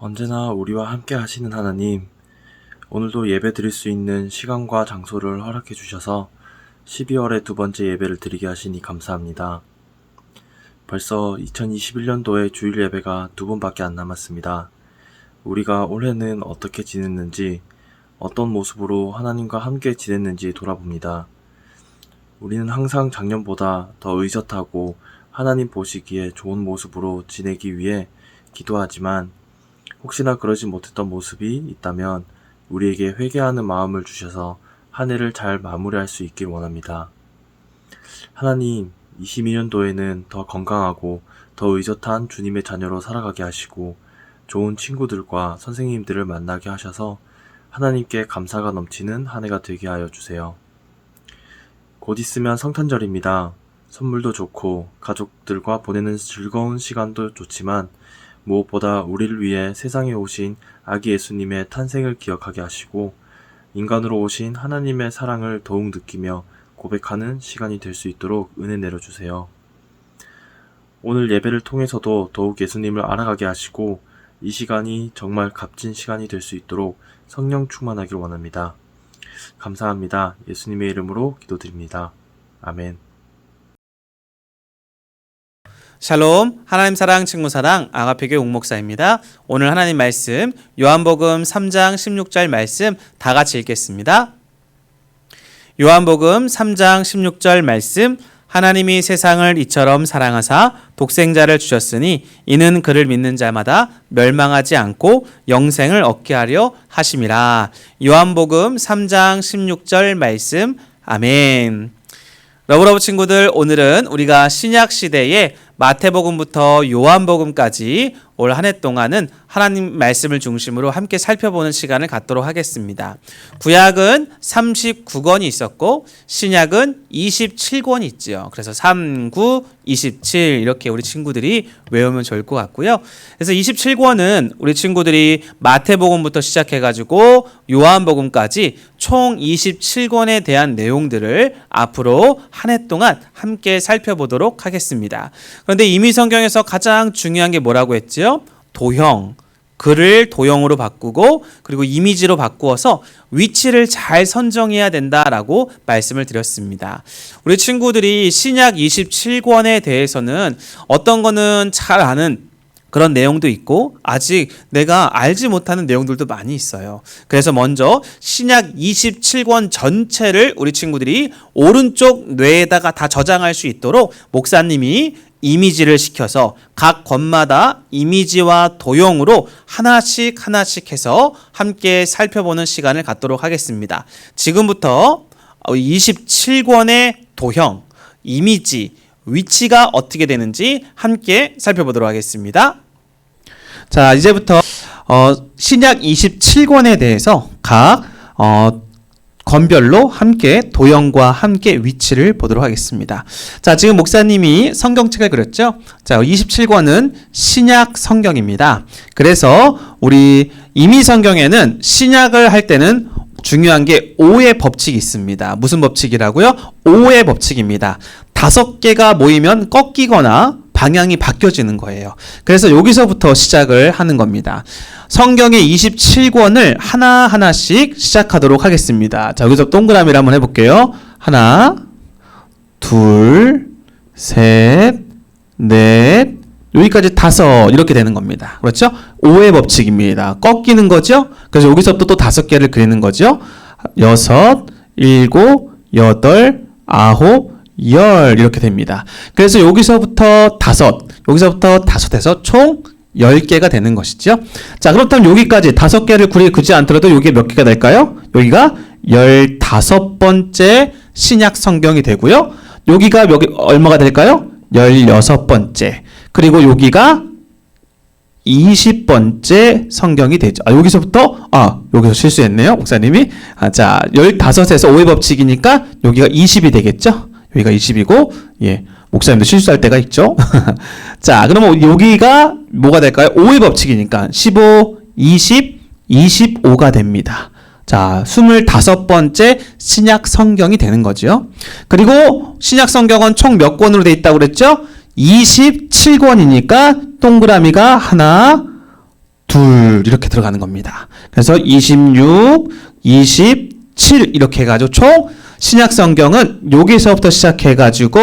언제나 우리와 함께 하시는 하나님, 오늘도 예배 드릴 수 있는 시간과 장소를 허락해 주셔서 12월의 두 번째 예배를 드리게 하시니 감사합니다. 벌써 2021년도의 주일 예배가 두 번밖에 안 남았습니다. 우리가 올해는 어떻게 지냈는지, 어떤 모습으로 하나님과 함께 지냈는지 돌아봅니다. 우리는 항상 작년보다 더 의젓하고 하나님 보시기에 좋은 모습으로 지내기 위해 기도하지만 혹시나 그러지 못했던 모습이 있다면 우리에게 회개하는 마음을 주셔서 한 해를 잘 마무리할 수 있길 원합니다. 하나님, 22년도에는 더 건강하고 더 의젓한 주님의 자녀로 살아가게 하시고 좋은 친구들과 선생님들을 만나게 하셔서 하나님께 감사가 넘치는 한 해가 되게 하여 주세요. 곧 있으면 성탄절입니다. 선물도 좋고 가족들과 보내는 즐거운 시간도 좋지만 무엇보다 우리를 위해 세상에 오신 아기 예수님의 탄생을 기억하게 하시고 인간으로 오신 하나님의 사랑을 더욱 느끼며 고백하는 시간이 될 수 있도록 은혜 내려주세요. 오늘 예배를 통해서도 더욱 예수님을 알아가게 하시고 이 시간이 정말 값진 시간이 될 수 있도록 성령 충만하길 원합니다. 감사합니다. 예수님의 이름으로 기도드립니다. 아멘. 샬롬 하나님 사랑 친구 사랑 아가페교 옥목사입니다. 오늘 하나님 말씀 요한복음 3장 16절 말씀 다 같이 읽겠습니다. 요한복음 3장 16절 말씀 하나님이 세상을 이처럼 사랑하사 독생자를 주셨으니 이는 그를 믿는 자마다 멸망하지 않고 영생을 얻게 하려 하심이라. 요한복음 3장 16절 말씀 아멘. 러브러브 친구들 오늘은 우리가 신약 시대의 마태복음부터 요한복음까지 올 한 해 동안은 하나님 말씀을 중심으로 함께 살펴보는 시간을 갖도록 하겠습니다. 구약은 39권이 있었고 신약은 27권이 있지요. 그래서 3, 9, 27 이렇게 우리 친구들이 외우면 좋을 것 같고요. 그래서 27권은 우리 친구들이 마태복음부터 시작해 가지고 요한복음까지 총 27권에 대한 내용들을 앞으로 한 해 동안 함께 살펴보도록 하겠습니다. 그런데 이미 성경에서 가장 중요한 게 뭐라고 했지요? 도형. 글을 도형으로 바꾸고 그리고 이미지로 바꾸어서 위치를 잘 선정해야 된다라고 말씀을 드렸습니다. 우리 친구들이 신약 27권에 대해서는 어떤 거는 잘 아는 그런 내용도 있고 아직 내가 알지 못하는 내용들도 많이 있어요. 그래서 먼저 신약 27권 전체를 우리 친구들이 오른쪽 뇌에다가 다 저장할 수 있도록 목사님이 이미지를 시켜서 각 권마다 이미지와 도형으로 하나씩 하나씩 해서 함께 살펴보는 시간을 갖도록 하겠습니다. 지금부터 27권의 도형, 이미지, 위치가 어떻게 되는지 함께 살펴보도록 하겠습니다. 자, 이제부터 어, 신약 27권에 대해서 각 어, 권별로 함께 도형과 함께 위치를 보도록 하겠습니다. 자, 지금 목사님이 성경책을 그렸죠? 자, 27권은 신약 성경입니다. 그래서 우리 이미 성경에는 신약을 할 때는 중요한 게 5의 법칙이 있습니다. 무슨 법칙이라고요? 5의 법칙입니다. 다섯 개가 모이면 꺾이거나 방향이 바뀌어지는 거예요. 그래서 여기서부터 시작을 하는 겁니다. 성경의 27권을 하나하나씩 시작하도록 하겠습니다. 자, 여기서 동그라미를 한번 해볼게요. 하나, 둘, 셋, 넷, 여기까지 다섯 이렇게 되는 겁니다. 그렇죠? 5의 법칙입니다. 꺾이는 거죠? 그래서 여기서부터 또 다섯 개를 그리는 거죠. 여섯, 일곱, 여덟, 아홉, 열 이렇게 됩니다. 그래서 여기서부터 다섯, 여기서부터 다섯에서 총 10개가 되는 것이죠. 자, 그렇다면 여기까지 다섯 개를 구리 그지 않더라도 여기에 몇 개가 될까요? 여기가 15번째 신약 성경이 되고요. 여기가 몇, 개- 얼마가 될까요? 16번째. 그리고 여기가 20번째 성경이 되죠. 아, 여기서부터, 아, 여기서 실수했네요. 목사님이. 아, 자, 15에서 5의 법칙이니까 여기가 20이 되겠죠? 여기가 20이고, 예. 목사님도 실수할 때가 있죠. 자, 그러면 여기가 뭐가 될까요? 5의 법칙이니까 15, 20, 25가 됩니다. 자, 25번째 신약 성경이 되는 거죠. 그리고 신약 성경은 총 몇 권으로 돼 있다고 그랬죠? 27권이니까 동그라미가 하나, 둘 이렇게 들어가는 겁니다. 그래서 26, 27 이렇게 해가지고 총 신약 성경은 여기서부터 시작해가지고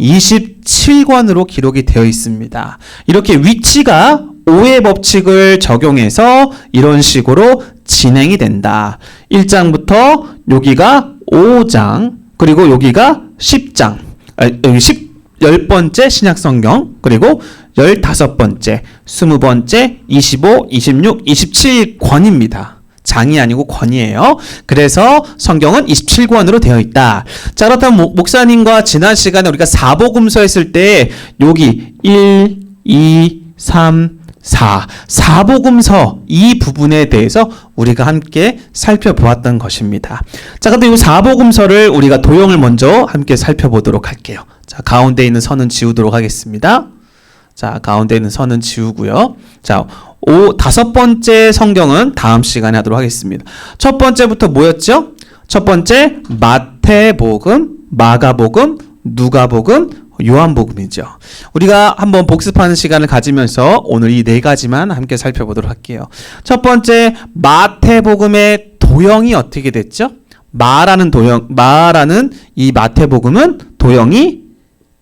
27권으로 기록이 되어 있습니다. 이렇게 위치가 오의 법칙을 적용해서 이런 식으로 진행이 된다. 1장부터 여기가 5장 그리고 여기가 10장 아, 여기 10 10번째 신약 성경 그리고 15번째, 20번째, 25, 26, 27권입니다. 장이 아니고 권이에요. 그래서 성경은 27권으로 되어 있다. 자, 그렇다면 목- 목사님과 지난 시간에 우리가 사복음서 했을 때 여기 1, 2, 3, 4. 사복음서 이 부분에 대해서 우리가 함께 살펴보았던 것입니다. 자, 근데 이 사복음서를 우리가 도형을 먼저 함께 살펴보도록 할게요. 자, 가운데 있는 선은 지우도록 하겠습니다. 자, 가운데 있는 선은 지우고요. 자, 오, 다섯 번째 성경은 다음 시간에 하도록 하겠습니다. 첫 번째부터 뭐였죠? 첫 번째, 마태복음, 마가복음, 누가복음, 요한복음이죠. 우리가 한번 복습하는 시간을 가지면서 오늘 이 네 가지만 함께 살펴보도록 할게요. 첫 번째, 마태복음의 도형이 어떻게 됐죠? 마라는 도형, 마라는 이 마태복음은 도형이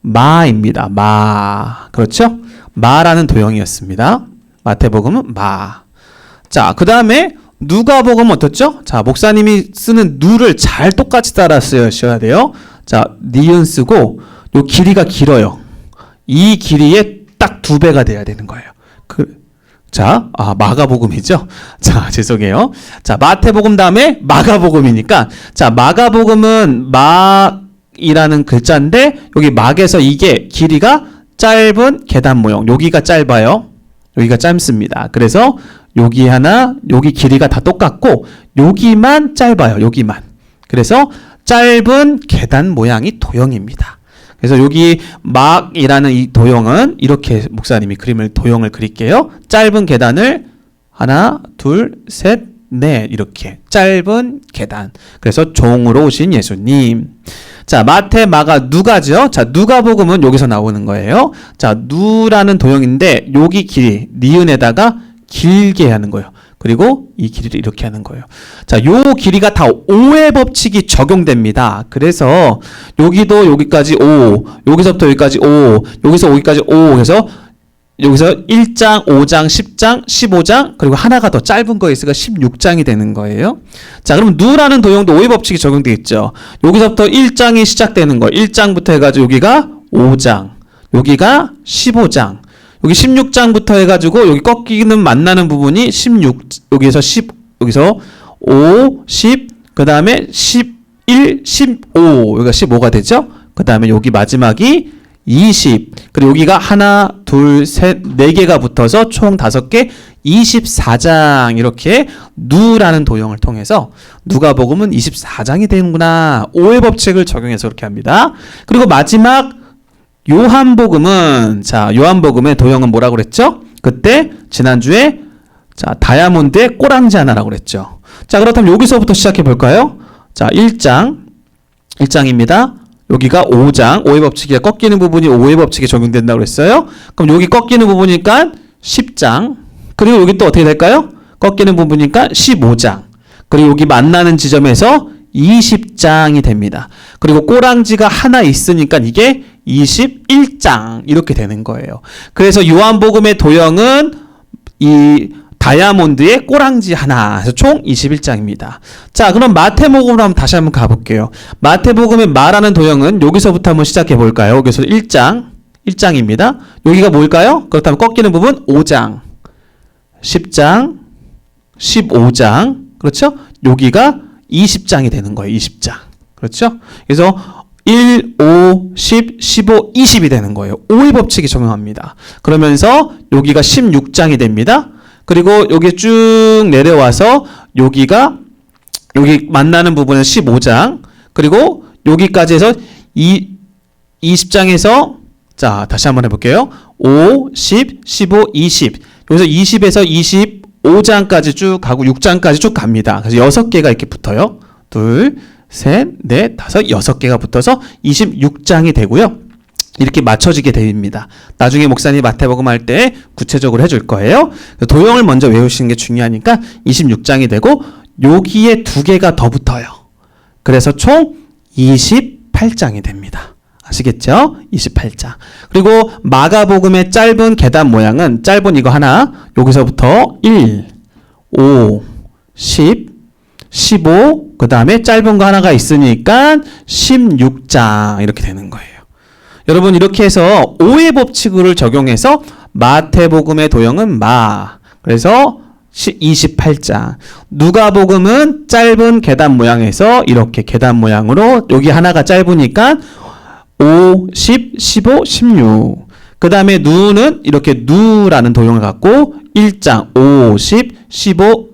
마입니다. 마. 그렇죠? 마라는 도형이었습니다. 마태복음은 마. 자, 그 다음에 누가복음은 어떻죠? 자, 목사님이 쓰는 누를 잘 똑같이 따라 쓰셔야 돼요. 자, 니은 쓰고 요 길이가 길어요. 이 길이의 딱 두 배가 돼야 되는 거예요. 그, 자, 아, 마가복음이죠? 자, 죄송해요. 자, 마태복음 다음에 마가복음이니까, 자, 마가복음은 막 이라는 글자인데, 여기 막에서 이게 길이가 짧은 계단 모형. 여기가 짧아요. 여기가 짧습니다. 그래서 여기 하나, 여기 길이가 다 똑같고, 여기만 짧아요. 여기만. 그래서 짧은 계단 모양이 도형입니다. 그래서 여기 막이라는 이 도형은 이렇게 목사님이 그림을 도형을 그릴게요. 짧은 계단을 하나, 둘, 셋, 넷 이렇게 짧은 계단. 그래서 종으로 오신 예수님. 자, 마태, 마가, 누가죠? 자, 누가복음은 여기서 나오는 거예요. 자, 누라는 도형인데 여기 길이 니은에다가 길게 하는 거예요. 그리고 이 길이를 이렇게 하는 거예요. 자, 요 길이가 다 5의 법칙이 적용됩니다. 그래서 여기도 여기까지 5, 여기서부터 여기까지 5, 여기서 여기까지 5 해서 여기서 1장, 5장, 10장, 15장, 그리고 하나가 더 짧은 거 있으니까 16장이 되는 거예요. 자, 그럼 누라는 도형도 5의 법칙이 적용되겠죠. 여기서부터 1장이 시작되는 거. 1장부터 해가지고 여기가 5장, 여기가 15장, 여기 16장부터 해가지고 여기 꺾이는 만나는 부분이 16, 여기서 10, 여기서 5, 10, 그 다음에 11, 15, 여기가 15가 되죠. 그 다음에 여기 마지막이 20. 그리고 여기가 하나, 둘, 셋, 네 개가 붙어서 총 다섯 개, 24장 이렇게 누라는 도형을 통해서 누가복음은 24장이 되는구나. 오해 법칙을 적용해서 그렇게 합니다. 그리고 마지막 요한복음은 자, 요한복음의 도형은 뭐라고 그랬죠? 그때 지난주에 자, 다이아몬드의 꼬랑지 하나라고 그랬죠. 자, 그렇다면 여기서부터 시작해 볼까요? 자, 1장 1장입니다. 여기가 5장, 5의 법칙이 꺾이는 부분이 5의 법칙에 적용된다고 그랬어요. 그럼 여기 꺾이는 부분이니까 10장. 그리고 여기 또 어떻게 될까요? 꺾이는 부분이니까 15장. 그리고 여기 만나는 지점에서 20장이 됩니다. 그리고 꼬랑지가 하나 있으니까 이게 21장 이렇게 되는 거예요. 그래서 요한복음의 도형은 이 다이아몬드의 꼬랑지 하나, 그래서 총 21장입니다. 자, 그럼 마태복음으로 한번 다시 한번 가볼게요. 마태복음의 말하는 도형은 여기서부터 한번 시작해 볼까요? 여기서 1장, 1장입니다. 여기가 뭘까요? 그렇다면 꺾이는 부분 5장, 10장, 15장, 그렇죠? 여기가 20장이 되는 거예요. 20장. 그렇죠? 그래서 1, 5, 10, 15, 20이 되는 거예요. 5의 법칙이 적용합니다. 그러면서 여기가 16장이 됩니다. 그리고 여기 쭉 내려와서 여기가 여기 만나는 부분은 15장. 그리고 여기까지 해서 이 20장에서 자, 다시 한번 해 볼게요. 5, 10, 15, 20. 여기서 20에서 25장까지 쭉 가고 6장까지 쭉 갑니다. 그래서 6개가 이렇게 붙어요. 둘, 셋, 넷, 다섯, 여섯 개가 붙어서 26장이 되고요. 이렇게 맞춰지게 됩니다. 나중에 목사님 마태복음 할 때 구체적으로 해줄 거예요. 도형을 먼저 외우시는 게 중요하니까 26장이 되고 여기에 두 개가 더 붙어요. 그래서 총 28장이 됩니다. 아시겠죠? 28장. 그리고 마가복음의 짧은 계단 모양은 짧은 이거 하나 여기서부터 1, 5, 10, 15, 그 다음에 짧은 거 하나가 있으니까 16장 이렇게 되는 거예요. 여러분 이렇게 해서 5의 법칙을 적용해서 마태복음의 도형은 마. 그래서 28장. 누가복음은 짧은 계단 모양에서 이렇게 계단 모양으로 여기 하나가 짧으니까 5, 10, 15, 16. 그 다음에 누는 이렇게 누라는 도형을 갖고 1장 5, 10, 15,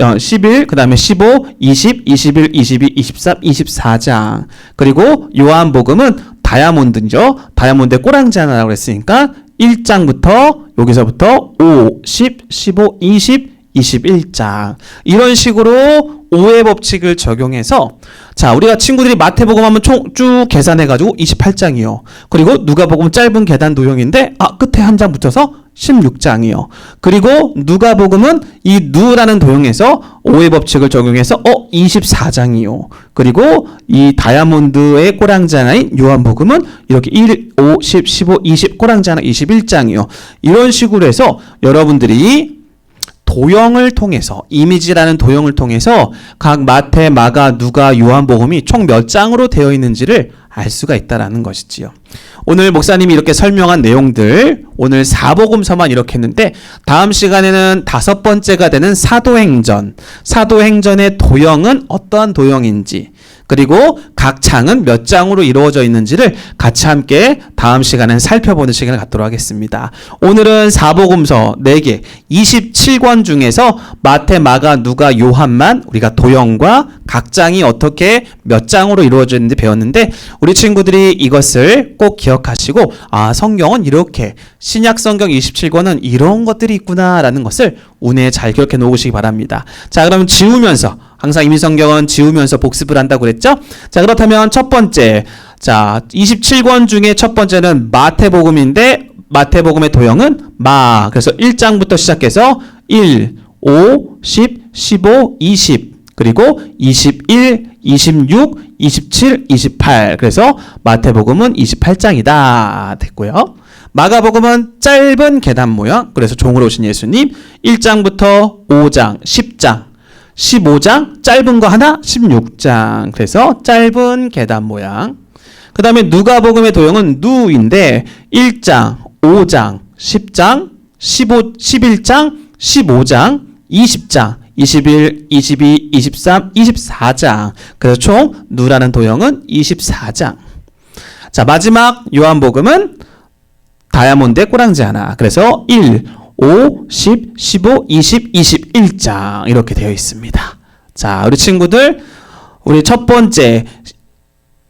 어, 11, 그 다음에 15, 20, 21, 22, 23, 24장. 그리고 요한복음은 다이아몬드죠. 다이아몬드의 꼬랑지 하나라고 했으니까 1장부터 여기서부터 5, 10, 15, 20, 21장. 이런 식으로 5의 법칙을 적용해서 자, 우리가 친구들이 마태복음 하면 총 쭉 계산해 가지고 28장이요. 그리고 누가복음 짧은 계단 도형인데 아, 끝에 한 장 붙여서 16장이요. 그리고 누가복음은 이 누라는 도형에서 5의 법칙을 적용해서 어 24장이요. 그리고 이 다이아몬드의 꼬랑지 하나인 요한복음은 이렇게 1, 5, 10, 15, 20 꼬랑지 하나 21장이요. 이런 식으로 해서 여러분들이 도형을 통해서 이미지라는 도형을 통해서 각 마태, 마가, 누가, 요한복음이 총 몇 장으로 되어 있는지를 알 수가 있다라는 것이지요. 오늘 목사님이 이렇게 설명한 내용들 오늘 사복음서만 이렇게 했는데 다음 시간에는 다섯 번째가 되는 사도행전. 사도행전의 도형은 어떠한 도형인지 그리고 각 장은 몇 장으로 이루어져 있는지를 같이 함께 다음 시간에 살펴보는 시간을 갖도록 하겠습니다. 오늘은 사복음서 4개, 27권 중에서 마태, 마가, 누가, 요한만 우리가 도형과 각 장이 어떻게 몇 장으로 이루어져 있는지 배웠는데 우리 친구들이 이것을 꼭 기억하시고 아, 성경은 이렇게 신약 성경 27권은 이런 것들이 있구나라는 것을 운에 잘 기억해 놓으시기 바랍니다. 자, 그럼 지우면서 항상 이민성경은 지우면서 복습을 한다고 그랬죠? 자, 그렇다면 첫 번째. 자, 27권 중에 첫 번째는 마태복음인데 마태복음의 도형은 마. 그래서 1장부터 시작해서 1, 5, 10, 15, 20. 그리고 21, 26, 27, 28. 그래서 마태복음은 28장이다. 됐고요. 마가복음은 짧은 계단 모양. 그래서 종으로 오신 예수님 1장부터 5장, 10장, 15장, 짧은 거 하나, 16장. 그래서 짧은 계단 모양. 그 다음에 누가복음의 도형은 누인데 1장, 5장, 10장, 15, 11장, 15장, 20장, 21, 22, 23, 24장. 그래서 총 누라는 도형은 24장. 자, 마지막 요한복음은 다이아몬드의 꼬랑지 하나. 그래서 1, 5, 10, 15, 20, 21장 이렇게 되어 있습니다. 자, 우리 친구들 우리 첫 번째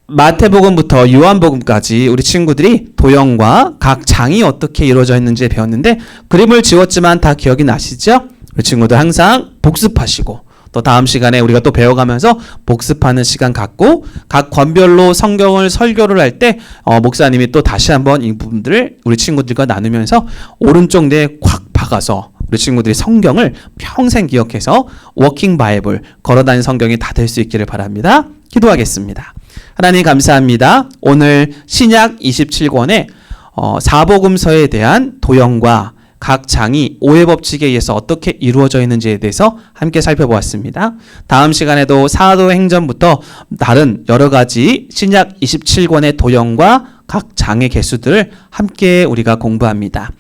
마태복음부터 요한복음까지 우리 친구들이 도형과 각 장이 어떻게 이루어져 있는지 배웠는데 그림을 지웠지만 다 기억이 나시죠? 우리 친구들 항상 복습하시고 또 다음 시간에 우리가 또 배워가면서 복습하는 시간 갖고 각 권별로 성경을 설교를 할 때 어, 목사님이 또 다시 한번 이 부분들을 우리 친구들과 나누면서 오른쪽 뇌에 콱 박아서 우리 친구들이 성경을 평생 기억해서 워킹 바이블 걸어다니는 성경이 다 될 수 있기를 바랍니다. 기도하겠습니다. 하나님 감사합니다. 오늘 신약 27권의 어, 사복음서에 대한 도형과 각 장이 오해 법칙에 의해서 어떻게 이루어져 있는지에 대해서 함께 살펴보았습니다. 다음 시간에도 사도 행전부터 다른 여러 가지 신약 27권의 도형과 각 장의 개수들을 함께 우리가 공부합니다.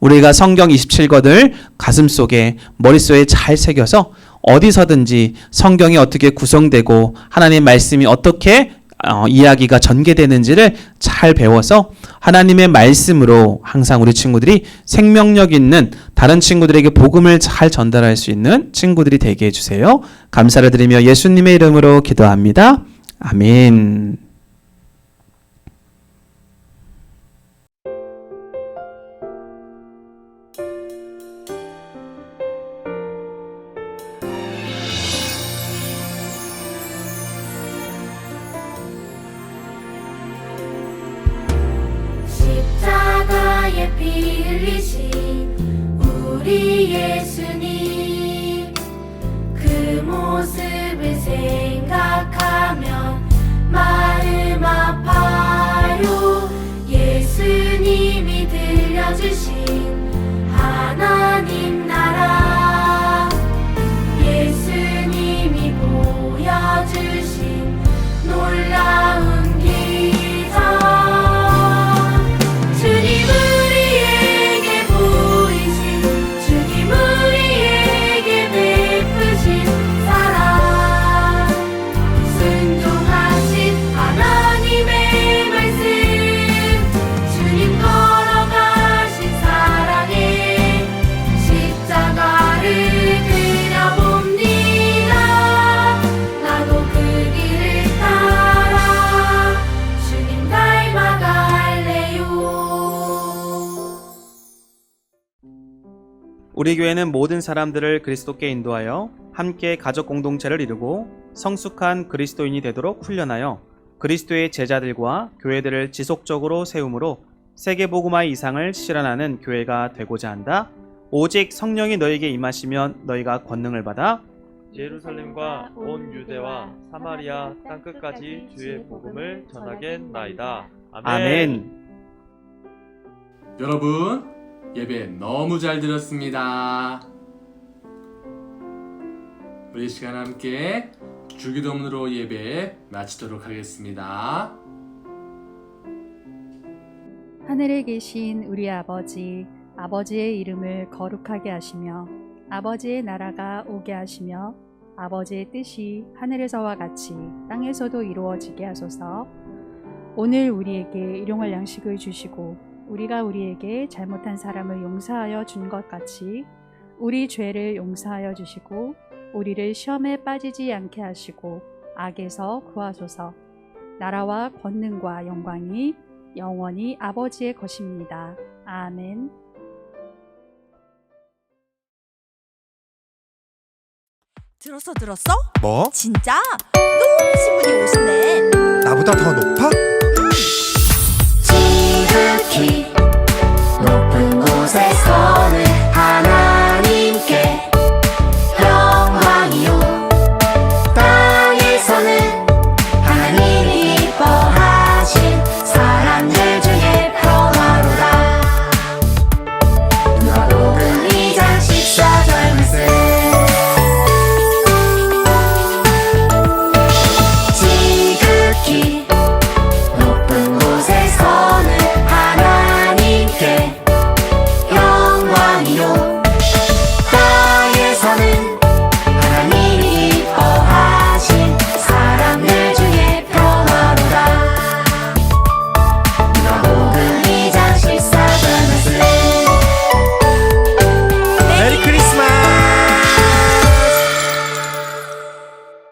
우리가 성경 27권을 가슴속에 머릿속에 잘 새겨서 어디서든지 성경이 어떻게 구성되고 하나님 말씀이 어떻게 어, 이야기가 전개되는지를 잘 배워서 하나님의 말씀으로 항상 우리 친구들이 생명력 있는 다른 친구들에게 복음을 잘 전달할 수 있는 친구들이 되게 해주세요. 감사를 드리며 예수님의 이름으로 기도합니다. 아멘. 그모 우리 교회는 모든 사람들을 그리스도께 인도하여 함께 가족 공동체를 이루고 성숙한 그리스도인이 되도록 훈련하여 그리스도의 제자들과 교회들을 지속적으로 세움으로 세계 복음화의 이상을 실현하는 교회가 되고자 한다. 오직 성령이 너에게 임하시면 너희가 권능을 받아 예루살렘과 온 유대와 사마리아 땅 끝까지 주의 복음을 전하겠나이다. 아멘. 여러분, 예배 너무 잘 드렸습니다. 우리 이 시간 함께 주기도문으로 예배 마치도록 하겠습니다. 하늘에 계신 우리 아버지, 아버지의 이름을 거룩하게 하시며, 아버지의 나라가 오게 하시며, 아버지의 뜻이 하늘에서와 같이 땅에서도 이루어지게 하소서. 오늘 우리에게 일용할 양식을 주시고, 우리가 우리에게 잘못한 사람을 용서하여 준 것 같이, 우리 죄를 용서하여 주시고, 우리를 시험에 빠지지 않게 하시고, 악에서 구하소서. 나라와 권능과 영광이 영원히 아버지의 것입니다. 아멘. 들었어 들었어? 뭐? 진짜? 높으신 분이 오신대 나보다 더 높?